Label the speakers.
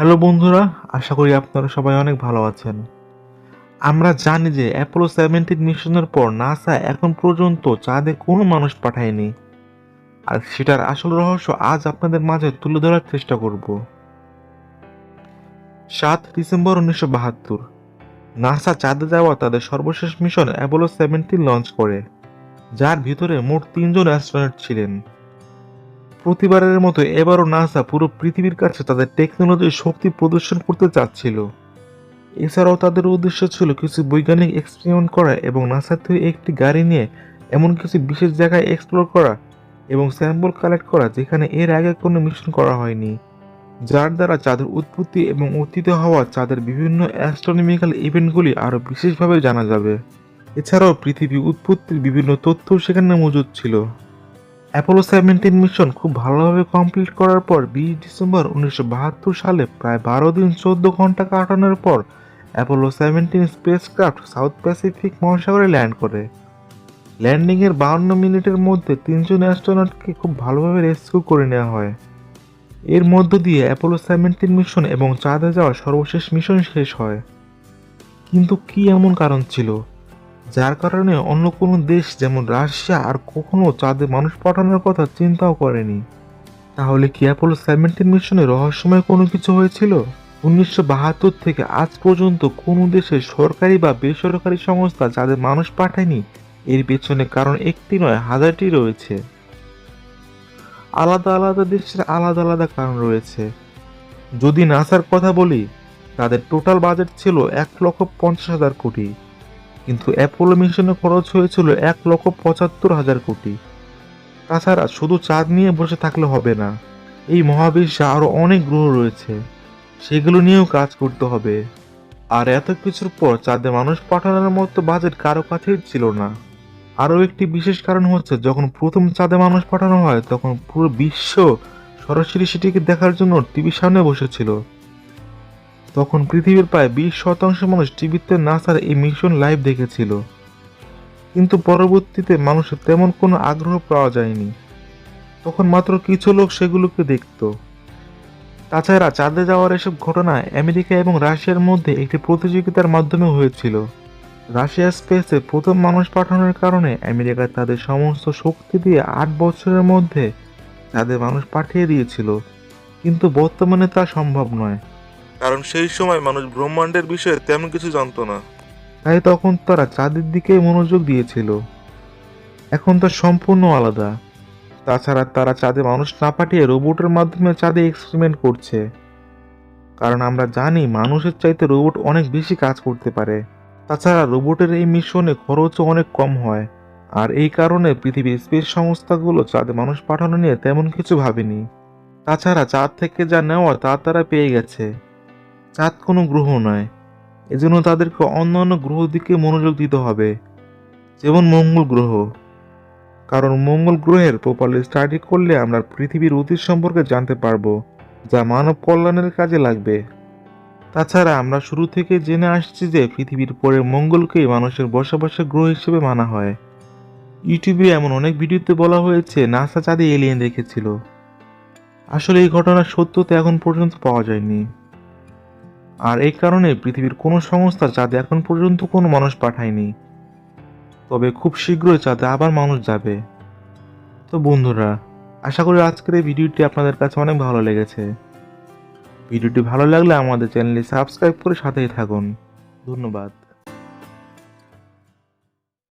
Speaker 1: Hello বন্ধুরা, আশা করি আপনারা সবাই অনেক ভালো আছেন। আমরা জানি যে অ্যাপোলো সেভেন্টিন মিশনের পর নাসা এখন পর্যন্ত চাঁদে কোনো মানুষ পাঠায়নি। আর সেটার আসল রহস্য আজ আপনাদের মাঝে তুলে ধরার চেষ্টা করব। সাত ডিসেম্বর উনিশশো বাহাত্তর নাসা চাঁদে যাওয়া তাদের সর্বশেষ মিশন অ্যাপোলো সেভেন্টিন লঞ্চ করে, যার ভিতরে মোট তিনজন অ্যাস্ট্রোনট ছিলেন। প্রতিবারের মতো এবারও নাসা পুরো পৃথিবীর কাছে তাদের টেকনোলজির শক্তি প্রদর্শন করতে চাচ্ছিল। এছাড়াও তাদের উদ্দেশ্য ছিল কিছু বৈজ্ঞানিক এক্সপেরিমেন্ট করা এবং নাসার থেকে একটি গাড়ি নিয়ে এমন কিছু বিশেষ জায়গায় এক্সপ্লোর করা এবং স্যাম্পল কালেক্ট করা যেখানে এর আগে কোনো মিশন করা হয়নি, যার দ্বারা চাঁদের উৎপত্তি এবং অতীতে হওয়া চাঁদের বিভিন্ন অ্যাস্ট্রোনমিক্যাল ইভেন্টগুলি আরও বিশেষভাবে জানা যাবে। এছাড়াও পৃথিবী উৎপত্তির বিভিন্ন তথ্য সেখানে মজুদ ছিল। অ্যাপোলো সেভেন্টিন মিশন খুব ভালোভাবে কমপ্লিট করার পর বিশ ডিসেম্বর উনিশশো বাহাত্তর সালে প্রায় বারো দিন চোদ্দ ঘণ্টা কাটানোর পর Apollo seventeen spacecraft South Pacific মহাসাগরে ল্যান্ড করে। ল্যান্ডিংয়ের বাহান্ন মিনিটের মধ্যে তিনজন অ্যাস্ট্রোনটকে খুব ভালোভাবে রেস্কিউ করে নেওয়া হয়। এর মধ্য দিয়ে অ্যাপোলো সেভেন্টিন মিশন এবং চাঁদে যাওয়া সর্বশেষ মিশন শেষ হয়। কিন্তু কি এমন কারণ ছিল? যার কারণে অন্য কোনো দেশ যেমন রাশিয়া আর কখনো চাঁদে মানুষ পাঠানোর কথা চিন্তাও করেনি। তাহলে কি অ্যাপোলো সেভেন্টিন মিশনে রহস্যময় কোনো কিছু হয়েছিল? উনিশশো বাহাত্তর থেকে আজ পর্যন্ত কোনো দেশে সরকারি বা বেসরকারি সংস্থা যাদের মানুষ পাঠায়নি? এর পেছনে কারণ একটি নয়, হাজারটি রয়েছে। আলাদা আলাদা দেশের আলাদা আলাদা কারণ রয়েছে। যদি নাসার কথা বলি, তাদের টোটাল বাজেট ছিল এক লক্ষ পঞ্চাশ হাজার কোটি। কিন্তু অ্যাপোলো মিশনে খরচ হয়েছিল এক লক্ষ পঁচাত্তর হাজার কোটি। তাছাড়া শুধু চাঁদ নিয়ে বসে থাকলে হবে না, এই মহাবিশ্বে আরও অনেক গ্রহ রয়েছে, সেগুলো নিয়েও কাজ করতে হবে। আর এত কিছুর পর চাঁদে মানুষ পাঠানোর মতো বাজেট কারও কাছেই ছিল না। আরও একটি বিশেষ কারণ হচ্ছে, যখন প্রথম চাঁদে মানুষ পাঠানো হয়, তখন পুরো বিশ্ব সরাসরি সেটিকে দেখার জন্য টিভির সামনে বসেছিল। তখন পৃথিবীর প্রায় বিশ শতাংশ মানুষ টিভিতে নাসার এই মিশন লাইভ দেখেছিল। কিন্তু পরবর্তীতে মানুষের তেমন কোনো আগ্রহ পাওয়া যায়নি। তখন মাত্র কিছু লোক সেগুলোকে দেখত। তাছাড়া চাঁদে যাওয়ার এসব ঘটনা আমেরিকা এবং রাশিয়ার মধ্যে একটি প্রতিযোগিতার মাধ্যমে হয়েছিল। রাশিয়া স্পেসে প্রথম মানুষ পাঠানোর কারণে আমেরিকা তাদের সমস্ত শক্তি দিয়ে আট বছরের মধ্যে তাদের মানুষ পাঠিয়ে দিয়েছিল। কিন্তু বর্তমানে তা সম্ভব নয়। কারণ সেই সময় মানুষ ব্রহ্মাণ্ডের বিষয়ে তেমন কিছু জানতো না। তাই তখন তারা চাঁদের দিকে মনোযোগ দিয়েছিল। এখন তো সম্পূর্ণ আলাদা। তাছাড়া তারা চাঁদে মানুষ না পাঠিয়ে রোবটের মাধ্যমে চাঁদে এক্সপেরিমেন্ট করছে। কারণ আমরা জানি মানুষের চাইতে রোবট অনেক বেশি কাজ করতে পারে। তাছাড়া রোবটের এই মিশনে খরচও অনেক কম হয়। আর এই কারণে পৃথিবীর স্পেস সংস্থাগুলো চাঁদে মানুষ পাঠানো নিয়ে তেমন কিছু ভাবেনি। তাছাড়া চাঁদ থেকে যা নেওয়া তা তারা পেয়ে গেছে। চাঁদ কোনো গ্রহ নয়। এজন্য তাদেরকে অন্যান্য গ্রহ দিকে মনোযোগ দিতে হবে। যেমন মঙ্গল গ্রহ। কারণ মঙ্গল গ্রহের প্রপারলি স্টাডি করলে আমরা পৃথিবীর অতীত সম্পর্কে জানতে পারব, যা মানব কল্যাণের কাজে লাগবে। তাছাড়া আমরা শুরু থেকে জেনে আসছি যে পৃথিবীর পরে মঙ্গলকেই মানুষের বসবাসের গ্রহ হিসেবে মানা হয়। ইউটিউবে এমন অনেক ভিডিওতে বলা হয়েছে, নাসা চাঁদে এলিয়েন রেখেছিল। আসলে এই ঘটনার সত্যতা এখন পর্যন্ত পাওয়া যায়নি। আর এই কারণে পৃথিবীর কোনো সংস্থা চাঁদে এখন পর্যন্ত কোনো মানুষ পাঠায়নি। তবে খুব শীঘ্রই চাঁদে আবার মানুষ যাবে। তো বন্ধুরা, আশা করি আজকের এই ভিডিওটি আপনাদের কাছে অনেক ভালো লেগেছে। ভিডিওটি ভালো লাগলে আমাদের চ্যানেলটি সাবস্ক্রাইব করে সাথেই থাকুন। ধন্যবাদ।